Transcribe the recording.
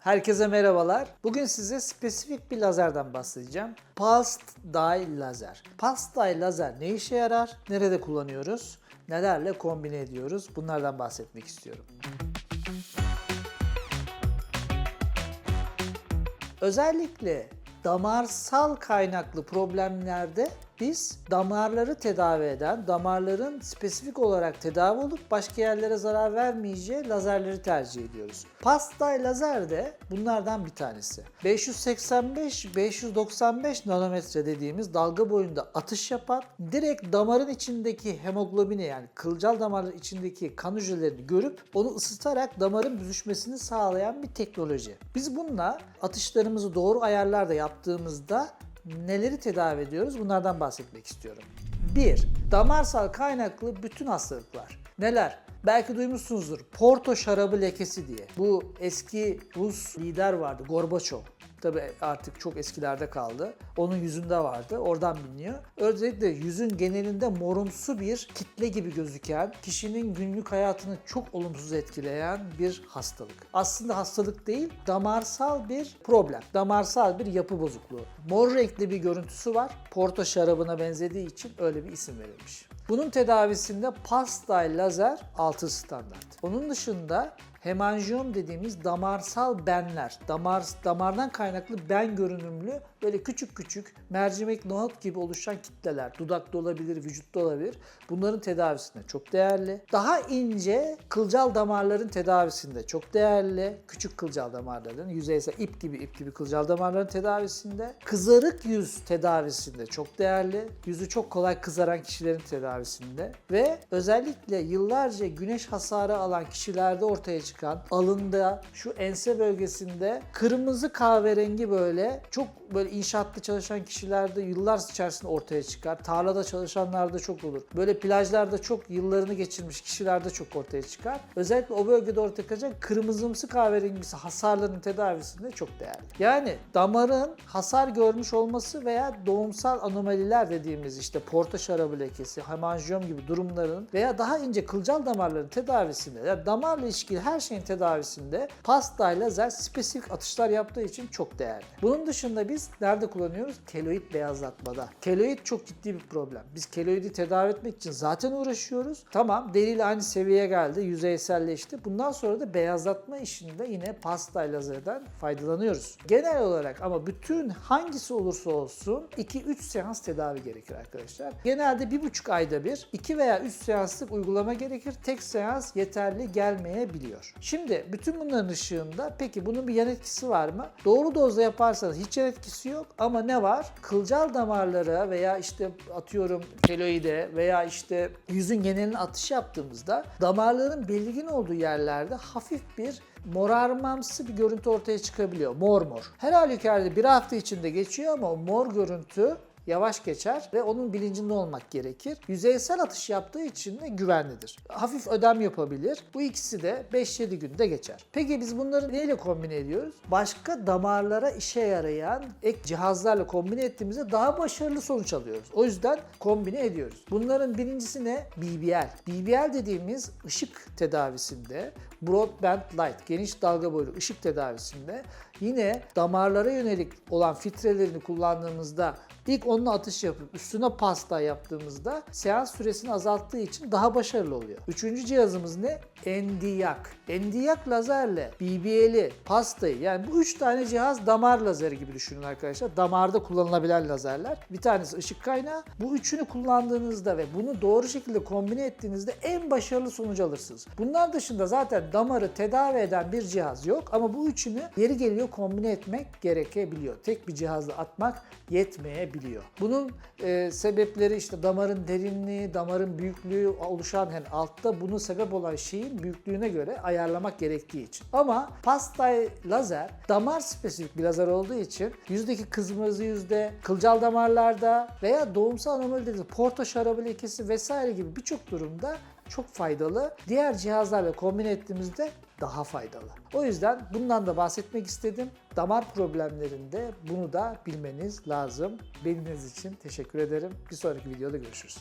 Herkese merhabalar. Bugün size spesifik bir lazerden bahsedeceğim. Pulsed Dye Lazer. Pulsed Dye Lazer ne işe yarar? Nerede kullanıyoruz? Nelerle kombine ediyoruz? Bunlardan bahsetmek istiyorum. Özellikle damarsal kaynaklı problemlerde biz damarları tedavi eden, damarların spesifik olarak tedavi olup başka yerlere zarar vermeyeceği lazerleri tercih ediyoruz. Pastay lazer de bunlardan bir tanesi. 585-595 nanometre dediğimiz dalga boyunda atış yapan, direkt damarın içindeki hemoglobini yani kılcal damarın içindeki kan hücrelerini görüp onu ısıtarak damarın büzüşmesini sağlayan bir teknoloji. Biz bununla atışlarımızı doğru ayarlarda yaptığımızda neleri tedavi ediyoruz? Bunlardan bahsetmek istiyorum. 1. Damarsal kaynaklı bütün hastalıklar. Neler? Belki duymuşsunuzdur. Porto şarabı lekesi diye. Bu eski Rus lider vardı Gorbaçov. Tabi artık çok eskilerde kaldı. Onun yüzünde vardı. Oradan biliniyor. Özellikle yüzün genelinde morumsu bir kitle gibi gözüken, kişinin günlük hayatını çok olumsuz etkileyen bir hastalık. Aslında hastalık değil, damarsal bir problem. Damarsal bir yapı bozukluğu. Mor renkli bir görüntüsü var. Porto şarabına benzediği için öyle bir isim verilmiş. Bunun tedavisinde pastay lazer altı standart. Onun dışında hemanjiyom dediğimiz damarsal benler, damar damardan kaynaklı ben görünümlü böyle küçük küçük mercimek nohut gibi oluşan kitleler, dudakta olabilir, vücutta olabilir. Bunların tedavisinde çok değerli. Daha ince kılcal damarların tedavisinde çok değerli. Küçük kılcal damarların, yüzeysel ip gibi ip gibi kılcal damarların tedavisinde. Kızarık yüz tedavisinde çok değerli. Yüzü çok kolay kızaran kişilerin tedavisinde. Ve özellikle yıllarca güneş hasarı alan kişilerde ortaya çıkan alında şu ense bölgesinde kırmızı kahverengi böyle çok böyle inşaatta çalışan kişilerde yıllar içerisinde ortaya çıkar. Tarlada çalışanlarda çok olur. Böyle plajlarda çok yıllarını geçirmiş kişilerde çok ortaya çıkar. Özellikle o bölgede ortaya çıkacak kırmızımsı kahverengisi hasarların tedavisinde çok değerli. Yani damarın hasar görmüş olması veya doğumsal anomaliler dediğimiz işte porta şarabı lekesi, hemanjiyom gibi durumların veya daha ince kılcal damarların tedavisinde ya damarla ilişkili her şeyin tedavisinde pasta lazer spesifik atışlar yaptığı için çok değerli. Bunun dışında biz nerede kullanıyoruz? Keloid beyazlatmada. Keloid çok ciddi bir problem. Biz keloidi tedavi etmek için zaten uğraşıyoruz. Tamam deriyle aynı seviyeye geldi, yüzeyselleşti. Bundan sonra da beyazlatma işinde yine pasta lazerden faydalanıyoruz. Genel olarak ama bütün hangisi olursa olsun 2-3 seans tedavi gerekir arkadaşlar. Genelde 1,5 ayda bir 2 veya 3 seanslık uygulama gerekir. Tek seans yeterli gelmeyebiliyor. Şimdi bütün bunların ışığında peki bunun bir yan etkisi var mı? Doğru dozda yaparsanız hiç yan etkisi yok ama ne var? Kılcal damarlara veya işte atıyorum keloide veya işte yüzün geneline atış yaptığımızda damarların belirgin olduğu yerlerde hafif bir morarmamsı bir görüntü ortaya çıkabiliyor. Mor mor. Her halükarda bir hafta içinde geçiyor ama mor görüntü yavaş geçer ve onun bilincinde olmak gerekir. Yüzeysel atış yaptığı için de güvenlidir. Hafif ödem yapabilir. Bu ikisi de 5-7 günde geçer. Peki biz bunları neyle kombine ediyoruz? Başka damarlara işe yarayan ek cihazlarla kombine ettiğimizde daha başarılı sonuç alıyoruz. O yüzden kombine ediyoruz. Bunların birincisi ne? BBL. BBL dediğimiz ışık tedavisinde broadband light, geniş dalga boylu ışık tedavisinde yine damarlara yönelik olan filtrelerini kullandığımızda ilk onunla atış yapıp üstüne pasta yaptığımızda seans süresini azalttığı için daha başarılı oluyor. Üçüncü cihazımız ne? Endiyak. Endiyak lazerle BBL'i, pastayı yani bu üç tane cihaz damar lazeri gibi düşünün arkadaşlar. Damarda kullanılabilen lazerler. Bir tanesi ışık kaynağı. Bu üçünü kullandığınızda ve bunu doğru şekilde kombine ettiğinizde en başarılı sonucu alırsınız. Bunlar dışında zaten damarı tedavi eden bir cihaz yok ama bu üçünü yeri geliyor kombine etmek gerekebiliyor. Tek bir cihazla atmak yetmeyebiliyor. Bunun e, sebepleri işte damarın derinliği, damarın büyüklüğü oluşan yani altta bunu sebep olan şeyin büyüklüğüne göre ayarlamak gerektiği için. Ama pastay lazer damar spesifik bir lazer olduğu için yüzdeki kızmızı yüzde, kılcal damarlarda veya doğumsal anomali dediğimiz porto şarabı lekesi vesaire gibi birçok durumda çok faydalı. Diğer cihazlarla kombine ettiğimizde daha faydalı. O yüzden bundan da bahsetmek istedim. Damar problemlerinde bunu da bilmeniz lazım. Beniminiz için teşekkür ederim. Bir sonraki videoda görüşürüz.